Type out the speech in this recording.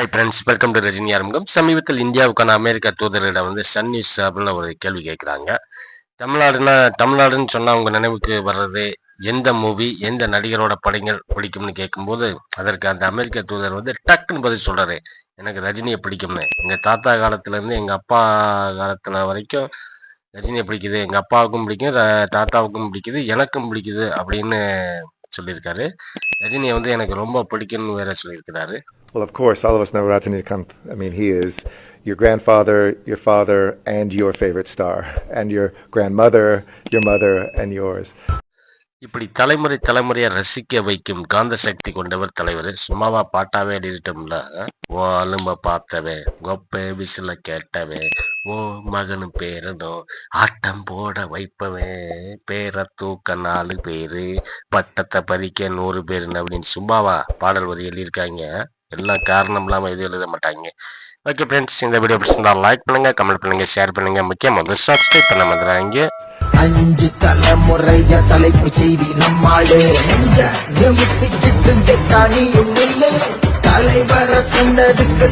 Hi friends welcome to Rajini ஆரம்பம் சமீபத்தில் இந்தியாவுக்கான அமெரிக்க தூதரிடம் வந்து சன் நியூஸ் அப்படின்னு ஒரு கேள்வி கேட்குறாங்க. தமிழ்நாடுனா தமிழ்நாடுன்னு சொன்னால் உங்கள் நினைவுக்கு வர்றது எந்த மூவி எந்த நடிகரோட படங்கள் பிடிக்கும்னு கேட்கும்போது அதற்கு அந்த அமெரிக்க தூதர் வந்து டக்குன்னு பதில் சொல்கிறாரு எனக்கு ரஜினியை பிடிக்கும்னு. எங்கள் தாத்தா காலத்துலேருந்து எங்கள் அப்பா காலத்தில் வரைக்கும் ரஜினியை பிடிக்குது. எங்கள் அப்பாவுக்கும் பிடிக்கும் தாத்தாவுக்கும் பிடிக்குது எனக்கும் பிடிக்குது அப்படின்னு சொல்லியிருக்காரு. ரஜினியை வந்து எனக்கு ரொம்ப பிடிக்கும்னு வேற சொல்லியிருக்கிறாரு. Well, of course, all of us know Rajinikanth. I mean, he is your grandfather, your father, and your favorite star, and your grandmother, your mother, and yours. இப்படி தலைமுறை தலைமுறையா ரசிக்க வைக்கும் காந்த சக்தி கொண்டவர் தலைவர் சும்மாவா பாட்டாவே எழுதிட்டோம்ல ஓ அலும்ப பார்த்தவே கொப்ப விசில கேட்டவே ஓ மகனு பேரனோ ஆட்டம் போட வைப்பவே பேர தூக்க நாலு பேரு பட்டத்தை பறிக்க நூறு பேருன்னு அப்படின்னு சும்மாவா பாடல் வரி எழுதியிருக்காங்க எல்லாம் காரணம் இல்லாமல் எதுவும் எழுத மாட்டாங்க. ஓகே ஃப்ரெண்ட்ஸ் இந்த வீடியோ பிடிச்சிருந்தா லைக் பண்ணுங்க கமெண்ட் பண்ணுங்க ஷேர் பண்ணுங்க. முக்கியமாக வந்து சப்ஸ்கிரைப் பண்ண வந்துடுறாங்க அஞ்சு தலைமுறைய தலைப்பு செய்தி நம்மாளே நிமித்திக்கிட்டு கெட்டானியும் இல்லை தலைவர கண்டதுக்கு